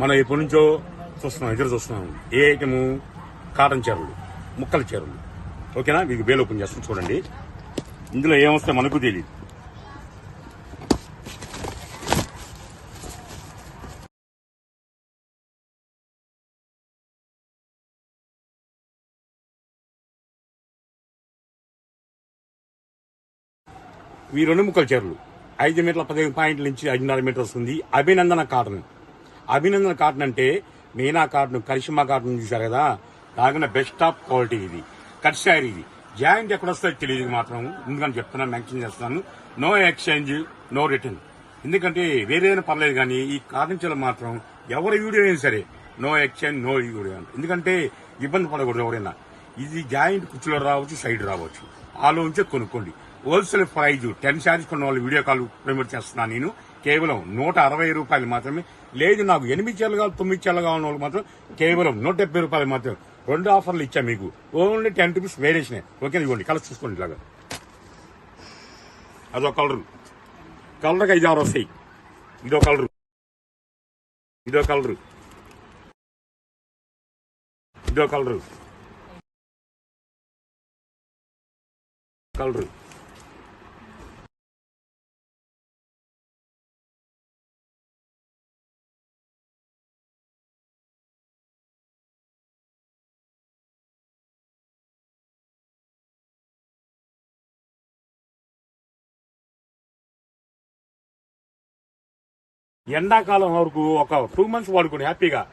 మనం ఎప్పటి నుంచో చూస్తున్నాం ఎదురు చూస్తున్నాం. ఏ ఐటము? కాటన్ చీరలు ముక్కల చీరలు. ఓకేనా? మీకు బేల్ ఓపెన్ చేస్తాం చూడండి. ఇందులో ఏమొస్తే మనకు తెలియదు ఈ రెండు ముక్కల చీరలు. ఐదు మీటర్ల పదిహేను పాయింట్ల నుంచి ఐదున్నర మీటర్ వస్తుంది అభినందన కాటన్. అభినందన కాటన్ అంటే మీనా కాటన్ కరిష్మా కాటన్ చూశారు కదా? దాగిన బెస్ట్ ఆఫ్ క్వాలిటీ ఇది. కట్ శారీ ఇది. జాయింట్ ఎక్కడ వస్తుందో తెలియదు మాత్రం. ఎందుకని చెప్తున్నా మెన్షన్ చేస్తున్నాను. నో ఎక్స్చేంజ్ నో రిటర్న్ ఎందుకంటే వేరేదైనా పర్లేదు కానీ ఈ కాటన్ మాత్రం ఎవరి వీడియో అయినా సరే నో ఎక్స్చేంజ్ నో వీడియో ఎందుకంటే ఇబ్బంది పడకూడదు ఎవరైనా. ఇది జాయింట్ కుర్చీలో రావచ్చు సైడ్ రావచ్చు. ఆలోచించే కొనుక్కోండి. హోల్సేల్ ప్రైజ్ టెన్ శారీస్ కొన్న వాళ్ళు వీడియో కాల్ ప్రమోట్ చేస్తున్నాను నేను. కేవలం నూట అరవై రూపాయలు మాత్రమే. లేదు నాకు ఎనిమిది చీరలు కావాలి తొమ్మిది చీరలు కావాలని వాళ్ళు మాత్రం కేవలం నూట డెబ్బై రూపాయలు మాత్రం రెండు ఆఫర్లు ఇచ్చా మీకు. Only ten rupees variation. Okay ఇవ్వండి కలర్ చూసుకోండి ఇలాగా. అదొక కలర్. కలర్కి ఐదు ఆరు వస్తాయి. ఇదో కలరు. ఇదో కలరు. ఇదో కలరు. కలరు. ఎండాకాలం వరకు ఒక టూ మంత్స్ వాడుకోండి హ్యాపీగా.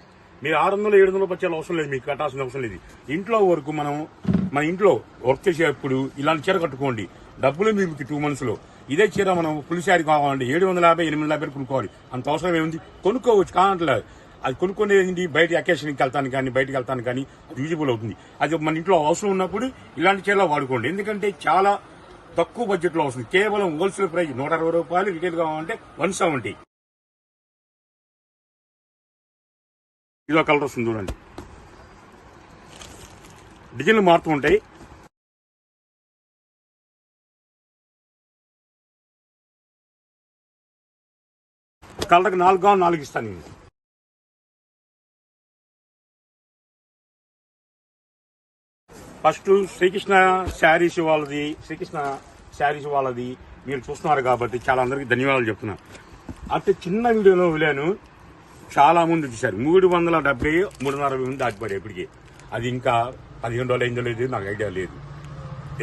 మీరు ఆరు వందలు ఏడు వందలు పచ్చాలు అవసరం లేదు మీకు కట్టాల్సిన అవసరం లేదు. ఇంట్లో వరకు మనం మన ఇంట్లో వర్క్ చేసేటప్పుడు ఇలాంటి చీర కట్టుకోండి. డబ్బులు మీకు టూ మంత్స్లో ఇదే చీర మనం ఫుల్ శారీ ఏడు వందల యాభై ఎనిమిది వందల యాభై కొనుక్కోవాలి. అంత అవసరం ఏముంది? కొనుక్కోవచ్చు కానట్లేదు అది కొనుక్కునేది బయట అకేషన్కి వెళ్తాను కానీ బయటకు వెళ్తాను కానీ అది యూజబుల్ అవుతుంది. అది మన ఇంట్లో అవసరం ఉన్నప్పుడు ఇలాంటి చీరలో వాడుకోండి. ఎందుకంటే చాలా తక్కువ బడ్జెట్లో వస్తుంది కేవలం హోల్సేల్ ప్రైస్ నూట అరవై రూపాయలు రిటైల్ కావాలంటే వన్ సెవెంటీ ఇదో కలర్ వస్తుంది చూడండి. డిజైన్లు మారుతూ ఉంటాయి. కలర్కి నాలుగు కావాలి నాలుగు ఇస్తాను నేను. ఫస్ట్ శ్రీకృష్ణ శారీస్ వాళ్ళది శ్రీకృష్ణ శారీస్ వాళ్ళది మీరు చూస్తున్నారు కాబట్టి చాలా అందరికీ ధన్యవాదాలు చెప్తున్నా. అంటే చిన్న వీడియోలో వెళ్ళాను. చాలా మంది చూశారు. మూడు వందల డెబ్బై మూడున్నర మంది దాటిపడే ఇప్పటికి. అది ఇంకా పదిహేను రోజులు అయిందో లేదు నాకు ఐడియా లేదు.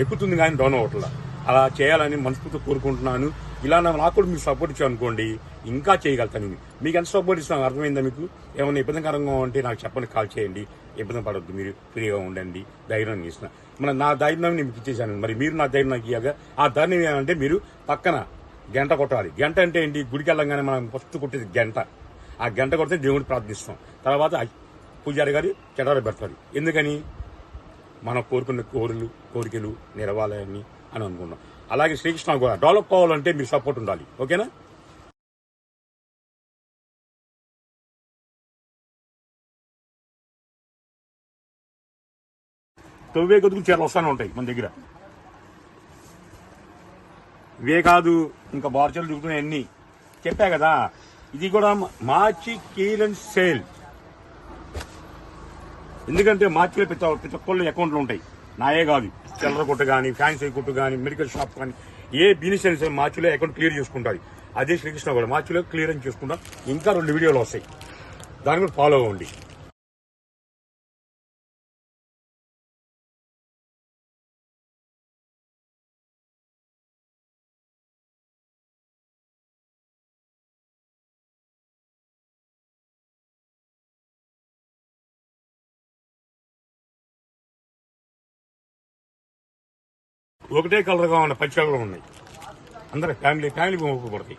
ఎక్కుతుంది కానీ డౌన్ అవ్వట్లా. అలా చేయాలని మనస్ఫూర్తి కోరుకుంటున్నాను. ఇలా నా- నాకు కూడా మీరు సపోర్ట్ ఇచ్చాను అనుకోండి ఇంకా చేయగలుగుతాను మీకు ఎంత సపోర్ట్ ఇస్తాను అర్థమైందా మీకు? ఏమైనా ఇబ్బందికరంగా ఉంటే నాకు చెప్పండి కాల్ చేయండి. ఇబ్బంది పడద్దు మీరు ఫ్రీగా ఉండండి. ధైర్యం ఇస్తున్నా మన నా ధైర్యం నేను మీకు ఇచ్చేసాను మరి మీరు నా ధైర్యం నాకు ఇవ్వగా ఆ ధైర్యం ఏమంటే మీరు పక్కన గంట కొట్టాలి. గంట అంటే ఏంటి? గుడికి వెళ్ళంగానే మనం ఫస్ట్ కొట్టేది గంట. ఆ గంట కొడితే దేవుడిని ప్రార్థిస్తాం. తర్వాత పూజారి గారి చెడారు పెడతారు. ఎందుకని? మనం కోరుకున్న కోరులు కోరికలు నెరవాలని అని అనుకున్నాం. అలాగే శ్రీకృష్ణ కూడా డెవలప్ అవ్వాలంటే మీరు సపోర్ట్ ఉండాలి. ఓకేనా? తొవ్వే గదుకు చీరలు వస్తానే ఉంటాయి మన దగ్గర. ఇవే కాదు ఇంకా బార్చలు చూపుతున్నాయి అన్ని. చెప్పా కదా ఇది కూడా మార్చి కీలన్ సేల్. ఎందుకంటే మార్చిలో ప్రతి ప్రతి ఒక్కళ్ళు అకౌంట్లు ఉంటాయి. నాయే కాదు. చిల్లర కొట్టు కానీ ఫ్యాన్సీ కొట్టు కానీ మెడికల్ షాప్ కానీ ఏ బిజినెస్ అయినా సరే మార్చిలో అకౌంట్ క్లియర్ చేసుకుంటారు. అదే శ్రీకృష్ణ కూడా మార్చిలో క్లియరెన్స్ చేసుకుంటాం. ఇంకా రెండు వీడియోలు వస్తాయి. దాని కూడా ఫాలో అవ్వండి. ఒకటే కలర్గా ఉన్న పచ్చి కలర్లో ఉన్నాయి. అందరు ఫ్యామిలీ ఫ్యామిలీ ఉపయోగపడతాయి.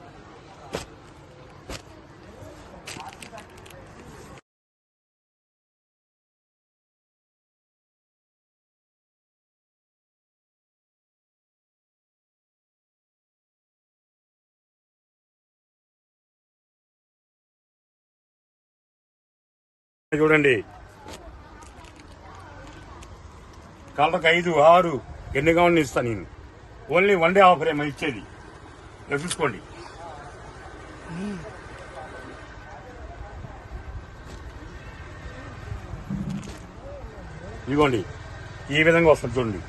చూడండి. కలర్కి ఐదు ఆరు. ఎన్ని కావాలని ఇస్తాను నేను? ఓన్లీ వన్ డే ఆఫర్ ఏమో ఇచ్చేది. చూసుకోండి. ఇదిగోండి. ఈ విధంగా వస్తుంది చూడండి.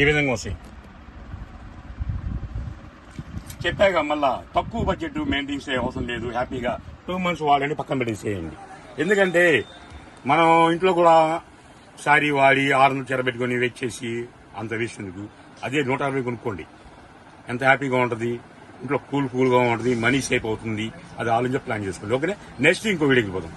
ఈ విధంగా వస్తాయి. చెప్పాక మళ్ళా తక్కువ బడ్జెట్ మెయింటైన్ చేయ అవసరం లేదు హ్యాపీగా టూ మంత్స్ వాడండి పక్కన పెట్టేసేయండి. ఎందుకంటే మనం ఇంట్లో కూడా సారీ వాడి ఆరు వందలు చెరబెట్టుకొని వెచ్చేసి అంత వేసినందుకు. అదే నూట అరవై కొనుక్కోండి. ఎంత హ్యాపీగా ఉంటుంది? ఇంట్లో కూల్ కూల్గా ఉంటుంది మనీ సేఫ్ అవుతుంది. అది ఆలోచించి ప్లాన్ చేసుకోండి. ఓకే నెక్స్ట్ ఇంకో వీడియోకి పోదాం.